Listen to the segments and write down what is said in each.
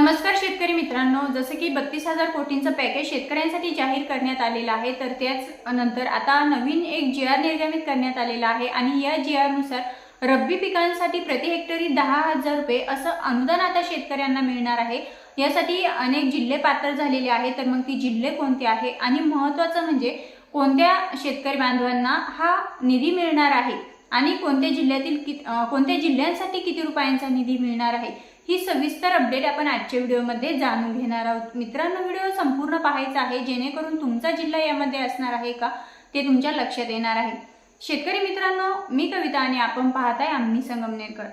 नमस्कार शेतकरी मित्रांनो जसं की बत्तीस हजार कोटींचं पॅकेज शेतकऱ्यांसाठी जाहीर करण्यात आलेलं आहे तर त्याच नंतर आता नवीन एक जी आर निर्गमित करण्यात आलेला आहे आणि या जी आरनुसार रब्बी पिकांसाठी प्रति हेक्टरी दहा हजार रुपये असं अनुदान आता शेतकऱ्यांना मिळणार आहे. यासाठी अनेक जिल्हे पात्र झालेले आहेत तर मग ती जिल्हे कोणते आहे आणि महत्त्वाचं म्हणजे कोणत्या शेतकरी बांधवांना हा निधी मिळणार आहे आणि कोणत्या जिल्ह्यातील कि कोणत्या जिल्ह्यांसाठी किती रुपयांचा निधी मिळणार आहे? ही सविस्तर अपडेट आपण आजच्या व्हिडिओमध्ये जाणून घेणार आहोत. मित्रांनो व्हिडिओ संपूर्ण पाहायचा आहे जेणेकरून तुमचा जिल्हा यामध्ये असणार आहे का ते तुमच्या लक्षात येणार आहे. शेतकरी मित्रांनो मी कविता आणि आपण पाहताय आम्ही संगमनेरकर.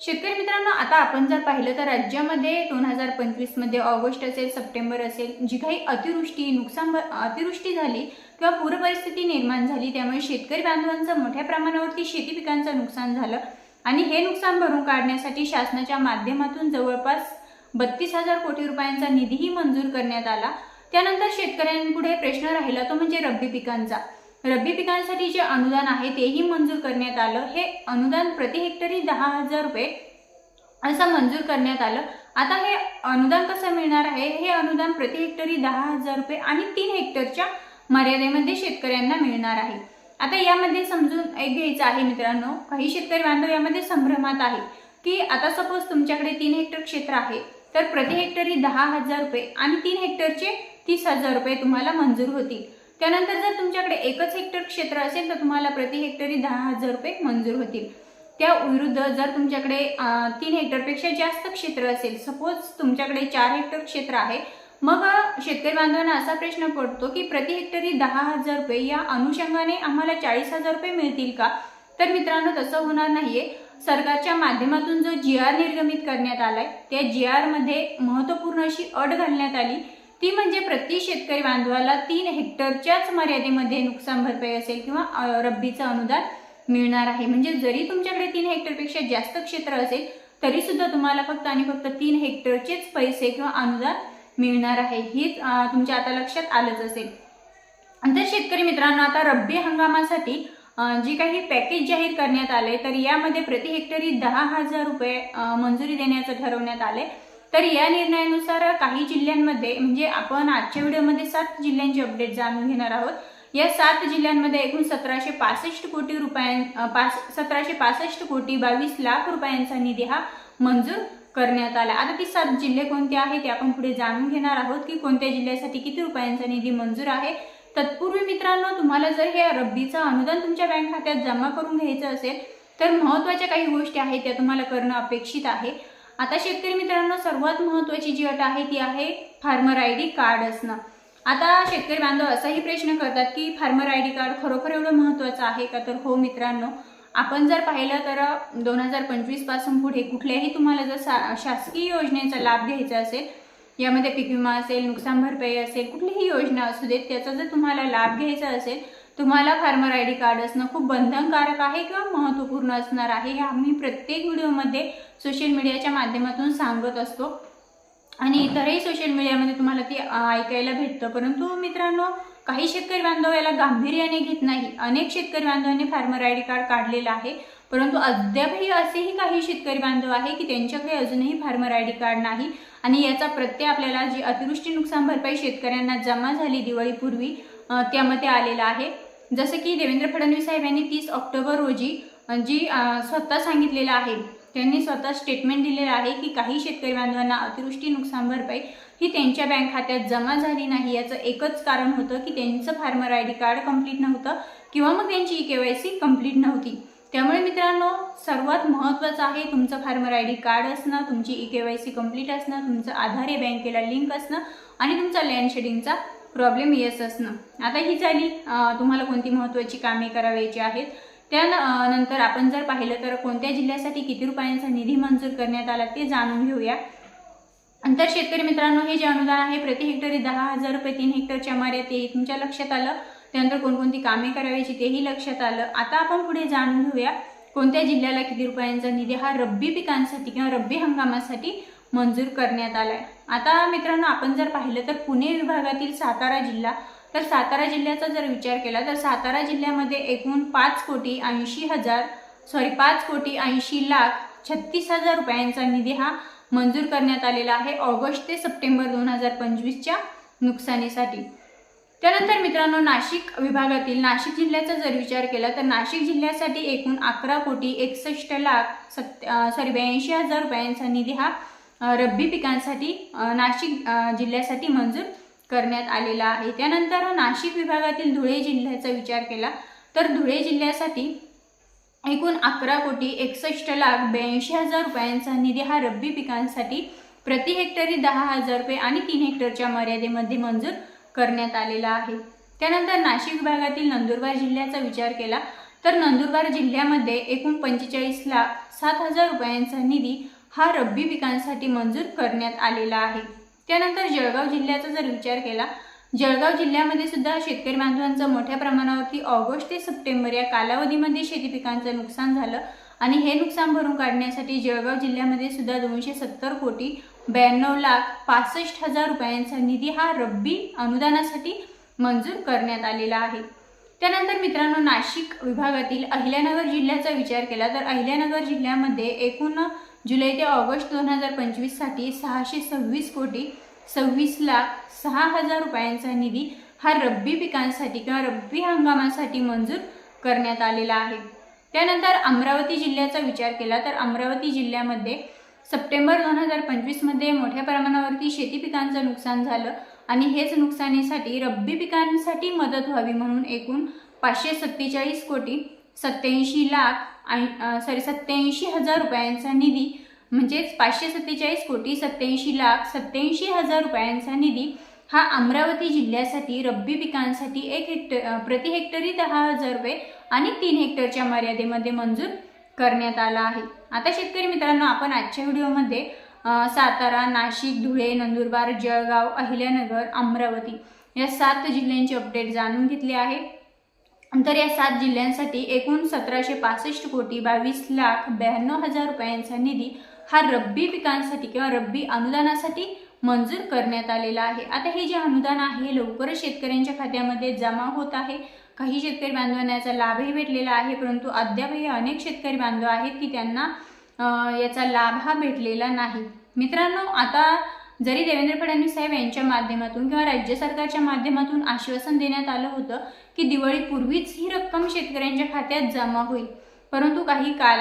शेतकरी मित्रांनो आता आपण जर पाहिलं तर राज्यामध्ये दोन हजार पंचवीसमध्ये ऑगस्ट असेल सप्टेंबर असेल जी काही अतिवृष्टी नुकसान अतिवृष्टी झाली किंवा पूरपरिस्थिती निर्माण झाली त्यामुळे शेतकरी बांधवांचं मोठ्या प्रमाणावरती शेती पिकांचं नुकसान झालं आणि हे नुकसान भरून काढण्यासाठी शासनाच्या माध्यमातून जवळपास बत्तीस हजार कोटी रुपयांचा निधीही मंजूर करण्यात आला. त्यानंतर शेतकऱ्यांपुढे प्रश्न राहिला तो म्हणजे रब्बी पिकांचा. रब्बी पिकांसाठी जे अनुदान आहे तेही मंजूर करण्यात आलं. हे अनुदान प्रति हेक्टरी दहा हजार रुपये असं मंजूर करण्यात आलं. आता हे अनुदान कसं मिळणार आहे? हे अनुदान प्रति हेक्टरी दहा हजार रुपये आणि तीन हेक्टरच्या मर्यादेमध्ये शेतकऱ्यांना मिळणार आहे. आता यामध्ये समजून एक घ्यायचं आहे मित्रांनो काही शेतकरी बांधव यामध्ये संभ्रमात आहे की आता सपोज तुमच्याकडे तीन हेक्टर क्षेत्र आहे तर प्रति हेक्टरी दहा हजार रुपये आणि तीन हेक्टरचे तीस हजार रुपये तुम्हाला मंजूर होतील. त्यानंतर जर तुमच्याकडे एकच हेक्टर क्षेत्र असेल तर तुम्हाला प्रति हेक्टरी दहा हजार रुपये मंजूर होतील. त्या विरुद्ध जर तुमच्याकडे तीन हेक्टरपेक्षा जास्त क्षेत्र असेल सपोज तुमच्याकडे चार हेक्टर क्षेत्र आहे मग शेतकरी बांधवांना असा प्रश्न पडतो की प्रति हेक्टरी दहा हजार रुपये या अनुषंगाने आम्हाला चाळीस हजार रुपये मिळतील का? तर मित्रांनो तसं होणार नाहीये. सरकारच्या माध्यमातून जो जी आर निर्गमित करण्यात आलाय त्या जी आरमध्ये महत्त्वपूर्ण अशी अट घालण्यात आली. ती म्हणजे प्रति शेतकरी बांधवाला तीन हेक्टरच्याच मर्यादेमध्ये नुकसान भरपाई असेल किंवा रब्बीचं अनुदान मिळणार आहे. म्हणजे जरी तुमच्याकडे तीन हेक्टरपेक्षा जास्त क्षेत्र असेल तरी सुद्धा तुम्हाला फक्त आणि फक्त तीन हेक्टरचेच पैसे किंवा अनुदान मिळणार आहे. हीच तुमच्या आता लक्षात आलंच असेल. तर शेतकरी मित्रांनो आता रब्बी हंगामासाठी जी जे काही पॅकेज जाहीर करण्यात आले तर यामध्ये प्रति हेक्टरी दहा हजार रुपये मंजुरी देण्याचं ठरवण्यात आले. तर या निर्णयानुसार काही जिल्ह्यांमध्ये म्हणजे आपण आजच्या व्हिडिओमध्ये सात जिल्ह्यांची अपडेट जाणून घेणार आहोत. या सात जिल्ह्यांमध्ये एकूण सतराशे पासष्ट कोटी रुपयां पास सतराशे पासष्ट कोटी बावीस लाख रुपयांचा निधी हा मंजूर करण्यात आला. आता ती सात जिल्हे कोणते आहेत ते आपण पुढे जाणून घेणार आहोत की कोणत्या जिल्ह्यासाठी किती रुपयांचा निधी मंजूर आहे. तत्पूर्वी मित्रांनो तुम्हाला जर हे रब्बीचं अनुदान तुमच्या बँक खात्यात जमा करून घ्यायचं असेल तर महत्त्वाच्या काही गोष्टी आहेत त्या तुम्हाला करणं अपेक्षित आहे. आता शेतकरी मित्रांनो सर्वात महत्त्वाची जी अट आहे ती आहे फार्मर आय डी कार्ड असणं. आता शेतकरी बांधव असाही प्रश्न करतात की फार्मर आय डी कार्ड खरोखर एवढं महत्त्वाचं आहे का? तर हो मित्रांनो आपण जर पाहिलं तर दोन हजार पंचवीसपासून पुढे कुठल्याही तुम्हाला जर सा शासकीय योजनेचा लाभ घ्यायचा असेल यामध्ये पीक विमा असेल नुकसान भरपाई असेल कुठलीही योजना असू देत त्याचा जर तुम्हाला लाभ घ्यायचा असेल तुम्हाला फार्मर आय डी कार्ड असणं खूप बंधनकारक आहे किंवा महत्त्वपूर्ण असणार आहे हे आम्ही प्रत्येक व्हिडिओमध्ये सोशल मीडियाच्या माध्यमातून सांगत असतो. आणि इतरही सोशल मीडियामध्ये तुम्हाला ते ऐकायला भेटतं. परंतु मित्रांनो काही शेतकरी बांधव याला गांभीर्याने घेत नाही. अनेक शेतकरी बांधवांनी फार्मर आय डी कार्ड काढलेलं आहे. परंतु अद्यापही असेही काही शेतकरी बांधव आहे की त्यांच्याकडे अजूनही फार्मर आय डी कार्ड नाही आणि याचा प्रत्यय आपल्याला जी अतिवृष्टी नुकसान भरपाई शेतकऱ्यांना जमा झाली दिवाळीपूर्वी त्यामध्ये आलेला आहे. जसं की देवेंद्र फडणवीस साहेब यांनी तीस ऑक्टोबर रोजी जी स्वतः सांगितलेलं आहे त्यांनी स्वतः स्टेटमेंट दिलेलं आहे की काही शेतकरी बांधवांना अतिवृष्टी नुकसान भरपाई ही त्यांच्या बँक खात्यात जमा झाली नाही. याचं एकच कारण होतं की त्यांचं farmer I D card complete नव्हतं किंवा मग त्यांची E K Y C complete नव्हती. त्यामुळे मित्रांनो सर्वात महत्त्वाचं आहे तुमचं फार्मर आय डी कार्ड असणं तुमची E K Y C complete असणं तुमचं आधार हे बँकेला लिंक असणं आणि तुमचा लँड शेडिंगचा प्रॉब्लेम येस असणं. आता ही झाली तुम्हाला कोणती महत्त्वाची कामे करावायची आहेत? त्यानंतर आपण जर पाहिलं तर कोणत्या जिल्ह्यासाठी किती रुपयांचा निधी मंजूर करण्यात आला ते जाणून घेऊया. नंतर शेतकरी मित्रांनो हे जे अनुदान आहे प्रति हेक्टरी दहा हजार रुपये तीन हेक्टरच्या मर्यादेत तुमच्या लक्षात आलं? त्यानंतर कोणकोणती कामे करायची तेही लक्षात आलं? आता आपण पुढे जाणून घेऊया कोणत्या जिल्ह्याला किती रुपयांचा निधी हा रब्बी पिकांसाठी किंवा रब्बी हंगामासाठी मंजूर करण्यात आलाय? आता मित्रांनो आपण जर पाहिलं तर पुणे विभागातील सातारा जिल्हा. तर सातारा जिल्ह्याचा जर विचार केला तर सातारा जिल्ह्यामध्ये एकूण पाच कोटी ऐंशी हजार सॉरी पाच कोटी ऐंशी लाख छत्तीस हजार रुपयांचा निधी हा मंजूर करण्यात आलेला आहे ऑगस्ट ते सप्टेंबर दोन हजार पंचवीसच्या नुकसानीसाठी. त्यानंतर मित्रांनो नाशिक विभागातील नाशिक जिल्ह्याचा जर विचार केला तर नाशिक जिल्ह्यासाठी एकूण अकरा कोटी एकसष्ट लाख सत् सॉरी ब्याऐंशी हजार रुपयांचा निधी हा रब्बी पिकांसाठी नाशिक जिल्ह्यासाठी मंजूर करण्यात आलेला आहे. त्यानंतर नाशिक विभागातील धुळे जिल्ह्याचा विचार केला तर धुळे जिल्ह्यासाठी एकूण अकरा कोटी एकसष्ट लाख ब्याऐंशी हजार रुपयांचा निधी हा रब्बी पिकांसाठी प्रति हेक्टरी दहा हजार रुपये आणि तीन हेक्टरच्या मर्यादेमध्ये मंजूर करण्यात आलेला आहे. त्यानंतर नाशिक विभागातील नंदुरबार जिल्ह्याचा विचार केला तर नंदुरबार जिल्ह्यामध्ये एकूण पंचेचाळीस लाख सात हजार रुपयांचा निधी हा रब्बी पिकांसाठी मंजूर करण्यात आलेला आहे. त्यानंतर जळगाव जिल्ह्याचा जर विचार केला जळगाव जिल्ह्यामध्ये सुद्धा शेतकरी बांधवांचं मोठ्या प्रमाणावरती ऑगस्ट ते सप्टेंबर या कालावधीमध्ये शेती पिकांचं नुकसान झालं आणि हे नुकसान भरून काढण्यासाठी जळगाव जिल्ह्यामध्ये सुद्धा दोनशे सत्तर कोटी ब्याण्णव लाख पासष्ट हजार रुपयांचा निधी हा रब्बी अनुदानासाठी मंजूर करण्यात आलेला आहे. त्यानंतर मित्रांनो नाशिक विभागातील अहिल्यानगर जिल्ह्याचा विचार केला तर अहिल्यानगर जिल्ह्यामध्ये एकूण जुलै ते ऑगस्ट दोन हजार पंचवीससाठी सहाशे सव्वीस कोटी सव्वीस लाख सहा हजार रुपयांचा निधी हा रब्बी पिकांसाठी किंवा रब्बी हंगामासाठी मंजूर करण्यात आलेला आहे. त्यानंतर अमरावती जिल्ह्याचा विचार केला तर अमरावती जिल्ह्यामध्ये सप्टेंबर दोन हजार पंचवीसमध्ये मोठ्या प्रमाणावरती शेती पिकांचं नुकसान झालं आणि हेच नुकसानीसाठी रब्बी पिकांसाठी मदत व्हावी म्हणून एकूण पाचशे सत्तेचाळीस कोटी सत्याऐंशी लाख आणि सॉरी सत्याऐंशी हजार रुपयांचा निधी म्हणजेच पाचशे सत्तेचाळीस कोटी सत्याऐंशी लाख सत्याऐंशी हजार रुपयांचा निधी हा अमरावती जिल्ह्यासाठी रब्बी पिकांसाठी एक हेक्टर प्रति हेक्टरी दहा हजार रुपये आणि तीन हेक्टरच्या मर्यादेमध्ये मंजूर करण्यात आला आहे. आता शेतकरी मित्रांनो आपण आजच्या व्हिडिओमध्ये सातारा नाशिक धुळे नंदुरबार जळगाव अहिल्यानगर अमरावती या सात जिल्ह्यांचे अपडेट जाणून घेतले आहे. तर या सात जिल्ह्यांसाठी एकूण सतराशे पासष्ट कोटी बावीस लाख ब्याण्णव हजार रुपयांचा निधी हा रब्बी पिकांसाठी किंवा रब्बी अनुदानासाठी मंजूर करण्यात आलेला आहे. आता हे जे अनुदान आहे लवकरच शेतकऱ्यांच्या खात्यामध्ये जमा होत आहे. काही शेतकरी बांधवांना याचा लाभही भेटलेला आहे परंतु अद्यापही अनेक शेतकरी बांधव आहेत की त्यांना याचा लाभ हा भेटलेला नाही. मित्रांनो आता जरी देवेंद्र फडणवीस साहेब यांच्या माध्यमातून किंवा राज्य सरकारच्या माध्यमातून आश्वासन देण्यात आलं होतं की दिवाळीपूर्वीच ही रक्कम शेतकऱ्यांच्या खात्यात जमा होईल. परंतु काही कार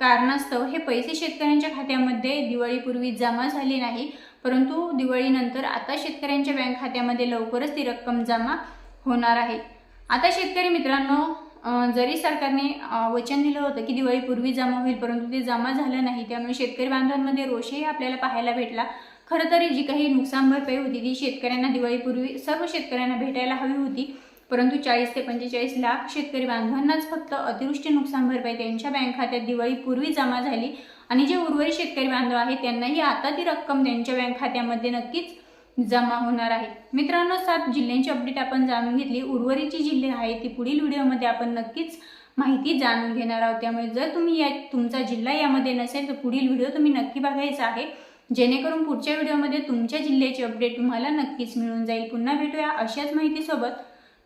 कारणास्तव हे पैसे शेतकऱ्यांच्या खात्यामध्ये दिवाळीपूर्वी जमा झाले नाही. परंतु दिवाळीनंतर आता शेतकऱ्यांच्या बँक खात्यामध्ये लवकरच ती रक्कम जमा होणार आहे. आता शेतकरी मित्रांनो जरी सरकारने वचन दिलं होतं की दिवाळीपूर्वी जमा होईल परंतु ते जमा झालं नाही त्यामुळे शेतकरी बांधवांमध्ये रोषही आपल्याला पाहायला भेटला. खरं तरी जी काही नुकसान भरपाई होती ती शेतकऱ्यांना दिवाळीपूर्वी सर्व शेतकऱ्यांना भेटायला हवी होती. परंतु चाळीस ते पंचेचाळीस लाख शेतकरी बांधवांनाच फक्त अतिवृष्टी नुकसान भरपाई त्यांच्या बँक खात्यात दिवाळीपूर्वी जमा झाली. आणि जे उर्वरित शेतकरी बांधव आहेत त्यांनाही आता ती रक्कम त्यांच्या बँक खात्यामध्ये नक्कीच जमा होणार आहे. मित्रांनो सात जिल्ह्यांची अपडेट आपण जाणून घेतली. उर्वरित जी जिल्हे आहेत ती पुढील व्हिडिओमध्ये आपण नक्कीच माहिती जाणून घेणार आहोत. त्यामुळे जर तुम्ही या तुमचा जिल्हा यामध्ये नसेल तर पुढील व्हिडिओ तुम्ही नक्की बघायचा आहे. जेणेकरून पुढच्या व्हिडिओमध्ये तुमच्या जिल्ह्याची अपडेट तुम्हाला नक्कीच मिळून जाईल. पुन्हा भेटूया अशाच माहितीसोबत.